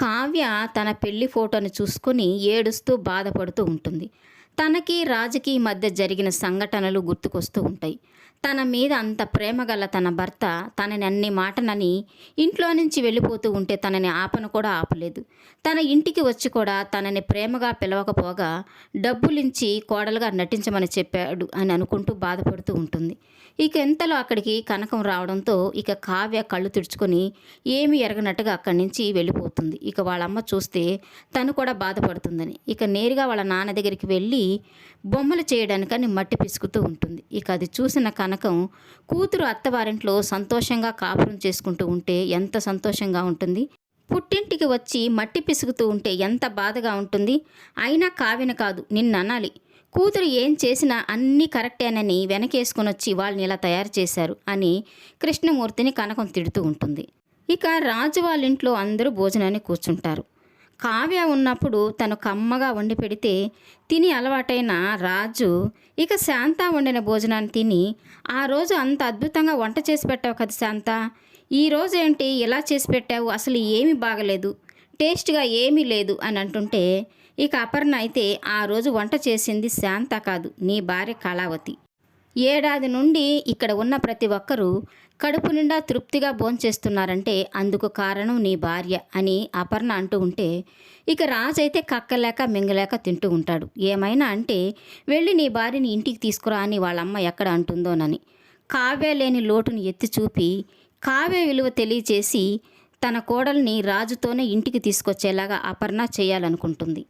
కావ్య తన పెళ్ళి ఫోటోని చూసుకొని ఏడుస్తూ బాధపడుతూ ఉంటుంది. తనకి రాజుకి మధ్య జరిగిన సంఘటనలు గుర్తుకొస్తూ ఉంటాయి. తన మీద అంత ప్రేమ గల తన భర్త తనని అన్ని మాటనని ఇంట్లో నుంచి వెళ్ళిపోతూ ఉంటే తనని ఆపను కూడా ఆపలేదు. తన ఇంటికి వచ్చి కూడా తనని ప్రేమగా పిలవకపోగా డబ్బులించి కోడలుగా నటించమని చెప్పాడు అని అనుకుంటూ బాధపడుతూ ఉంటుంది. ఇక ఎంతలో అక్కడికి కనకం రావడంతో ఇక కావ్య కళ్ళు తుడుచుకొని ఏమి ఎరగనట్టుగా అక్కడి నుంచి వెళ్ళిపోతుంది. ఇక వాళ్ళమ్మ చూస్తే తను కూడా బాధపడుతుందని. ఇక నేరుగా వాళ్ళ నాన్న దగ్గరికి వెళ్ళి బొమ్మలు చేయడానికని మట్టి పిసుకుతూ ఉంటుంది. ఇక అది చూసిన కనకం కూతురు అత్తవారింట్లో సంతోషంగా కాపురం చేసుకుంటూ ఉంటే ఎంత సంతోషంగా ఉంటుంది. పుట్టింటికి వచ్చి మట్టి పిసుకుతూ ఉంటే ఎంత బాధగా ఉంటుంది. అయినా కావిన కాదు నిన్ను అనాలి. కూతురు ఏం చేసినా అన్నీ కరెక్టేనని వెనకేసుకొని వచ్చి వాళ్ళని ఇలా తయారు చేశారు అని కృష్ణమూర్తిని కనకం తిడుతూ ఉంటుంది. ఇక రాజు వాళ్ళ ఇంట్లో అందరూ భోజనాన్ని కూర్చుంటారు. కావ్య ఉన్నప్పుడు తను కమ్మగా వండి పెడితే తిని అలవాటైన రాజు ఇక శాంత వండిన భోజనాన్ని తిని ఆ రోజు అంత అద్భుతంగా వంట చేసి పెట్టావు కదా శాంత. ఈ రోజేంటి ఏంటి ఇలా చేసి పెట్టావు? అసలు ఏమీ బాగలేదు. టేస్ట్గా ఏమీ లేదు అని అంటుంటే ఇక అపర్ణ అయితే ఆ రోజు వంట చేసింది శాంత కాదు నీ భార్య కళావతి. ఏడాది నుండి ఇక్కడ ఉన్న ప్రతి ఒక్కరూ కడుపు నిండా తృప్తిగా భోంచేస్తున్నారంటే అందుకు కారణం నీ భార్య అని అపర్ణ అంటూ ఉంటే ఇక రాజైతే కక్కలేక మింగలేక తింటూ ఉంటాడు. ఏమైనా అంటే వెళ్ళి నీ భార్యని ఇంటికి తీసుకురా అని వాళ్ళమ్మ ఎక్కడ అంటుందోనని. కావ్య లేని లోటుని ఎత్తి చూపి కావ్య విలువ తెలియచేసి తన కోడల్ని రాజుతోనే ఇంటికి తీసుకొచ్చేలాగా అపర్ణ చేయాలనుకుంటుంది.